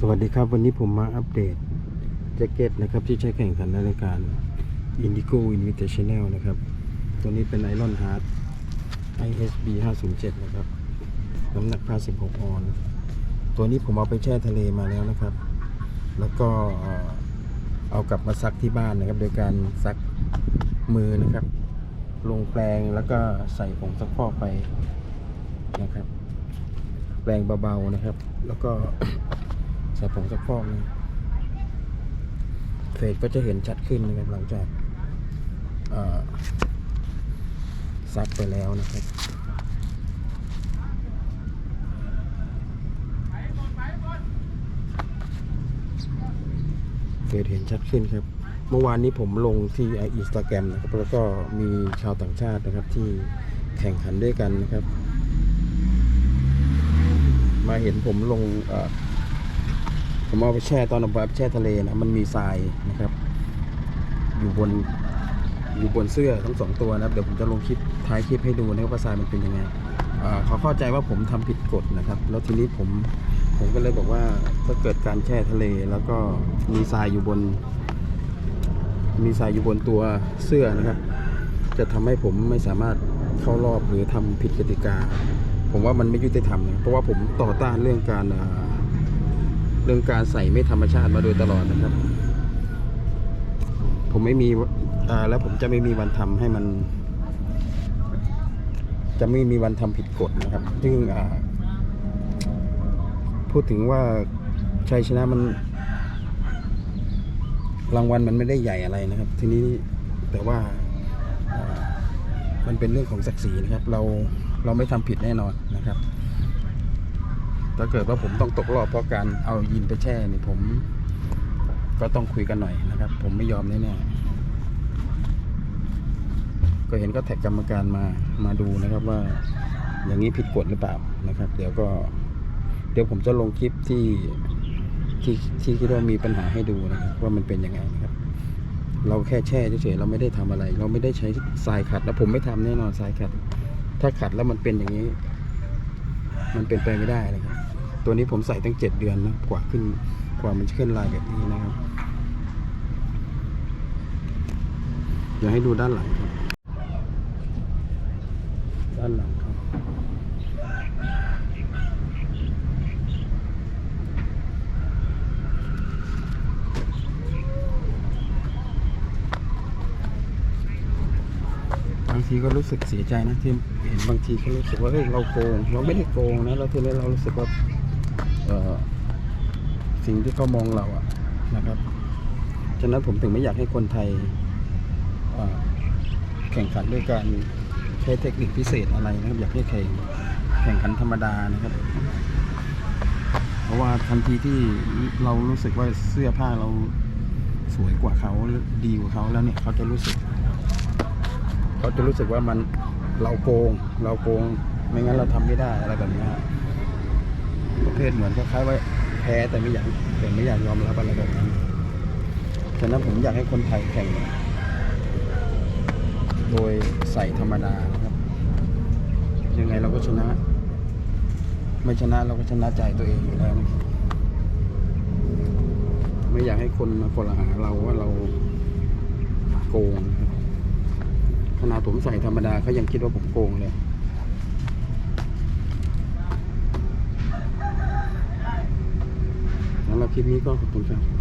สวัสดีครับวันนี้ผมมาอัปเดตแจ็คเก็ตนะครับที่ใช้แข่งขันในรายการ Indigo Invitational นะครับ ตัวนี้เป็นไอรอนฮาร์ด ISB 507 นะครับ น้ำหนัก56ออน ตัวนี้ผมเอาไปแช่ทะเลมาแล้วนะครับ แล้วก็เอ่อเอากลับมาซักที่บ้านนะครับ โดยการซักมือนะครับ ลงแปรงแล้วก็ใส่ผงซักฟอกไปนะครับ แปรงเบาๆนะครับ แล้วก็ ใส่ผงซักฟอกนะเฟสก็จะเห็นชัดขึ้นนะครับหลังจากซักไปแล้วนะครับเฟสเห็นชัดขึ้นครับ เมื่อวานนี้ผมลงที่อินสตาแกรมนะครับแล้วก็มีชาวต่างชาตินะครับที่แข่งขันด้วยกันนะครับ มาเห็นผมลงอ่อ ผมเอาไปแช่ตอนเอาไปแช่ทะเลนะมันมีทรายนะครับ อยู่บนอยู่บนเสื้อทั้งสองตัวนะครับเดี๋ยวผมจะลงคลิปท้ายคลิปให้ดูนะครับว่าทรายมันเป็นยังไงเขาเข้าใจว่าผมทำผิดกฎนะครับ แล้วทีนี้ผมผมก็เลยบอกว่าถ้าเกิดการแช่ทะเลแล้วก็มีทรายอยู่บน มีทรายอยู่บนตัวเสื้อนะครับ จะทำให้ผมไม่สามารถเข้ารอบหรือทำผิดกติกา ผมว่ามันไม่ยุติธรรมนะเพราะว่าผมต่อต้านเรื่องการ เรื่องการใส่ไม่ธรรมชาติมาโดยตลอดนะครับ ผมไม่มีอ่าแล้วผมจะไม่มีวันทำให้มัน จะไม่มีวันทำผิดกฎนะครับ ซึ่งอ่า พูดถึงว่าชัยชนะมันรางวัลมันไม่ได้ใหญ่อะไรนะครับ ทีนี้แต่ว่าอ่ามันเป็นเรื่องของศักดิ์ศรีนะครับ เราเราไม่ทำผิดแน่นอนนะครับ ถ้าเกิดว่าผมต้องตกรอบเพราะการเอายินไปแช่นี่ผม ก็ต้องคุยกันหน่อยนะครับ ผมไม่ยอมแน่ๆก็เห็นก็แท็กกรรมการมามาดูนะครับว่า อย่างนี้ผิดกฎหรือเปล่านะครับ เดี๋ยวก็ เดี๋ยวผมจะลงคลิปที่ที่ที่คิดว่ามีปัญหาให้ดูนะครับ ว่ามันเป็นยังไงนะครับ เราแค่แช่เฉยๆเราไม่ได้ทำอะไร เราไม่ได้ใช้ทรายขัดแล้วผมไม่ทำแน่นอนทรายขัด ถ้าขัดแล้วมันเป็นอย่างนี้ มันเป็นไปไม่ได้นะครับ ตัวนี้ผมใส่ตั้งเจ็ดเดือนนะกว่าขึ้นกว่ามันจะขึ้นลายแบบนี้นะครับเดี๋ยวให้ดูด้านหลังครับ ด้านหลังครับ บางทีก็รู้สึกเสียใจนะที่เห็นบางทีก็รู้สึกว่าเฮ้ยเราโกง เราไม่ได้โกงนะแล้วทีนี้เรารู้สึกว่า สิ่งที่เขามองเราอะนะครับฉะนั้นผมถึงไม่อยากให้คนไทยแข่งขันด้วยการใช้เทคนิคพิเศษอะไรนะครับ อยากให้แข่งแข่งขันธรรมดานะครับ เพราะว่าทันทีที่เรารู้สึกว่าเสื้อผ้าเราสวยกว่าเขาดีกว่าเขาแล้วเนี่ยเขาจะรู้สึกเขาจะรู้สึกว่ามันเราโกง เราโกง ไม่งั้นเราทำไม่ได้อะไรแบบนี้ฮะประเภทเหมือนคล้ายๆว่า พ้แต่ไม่อยากแต่ไม่อยากยอมรับอะไรแบบนั้นฉะนั้นผมอยากให้คนไทยแข่ง โดยใส่ธรรมดาครับ ยังไงเราก็ชนะ ไม่ชนะเราก็ชนะใจตัวเองอยู่แล้วไม่อยากให้คนมาคนลหาเราว่าเราโกงขนาดผมใส่ธรรมดาเขายังคิดว่าผมโกงเลยสำ หรับคลิปนี้ก็ขอบคุณครับ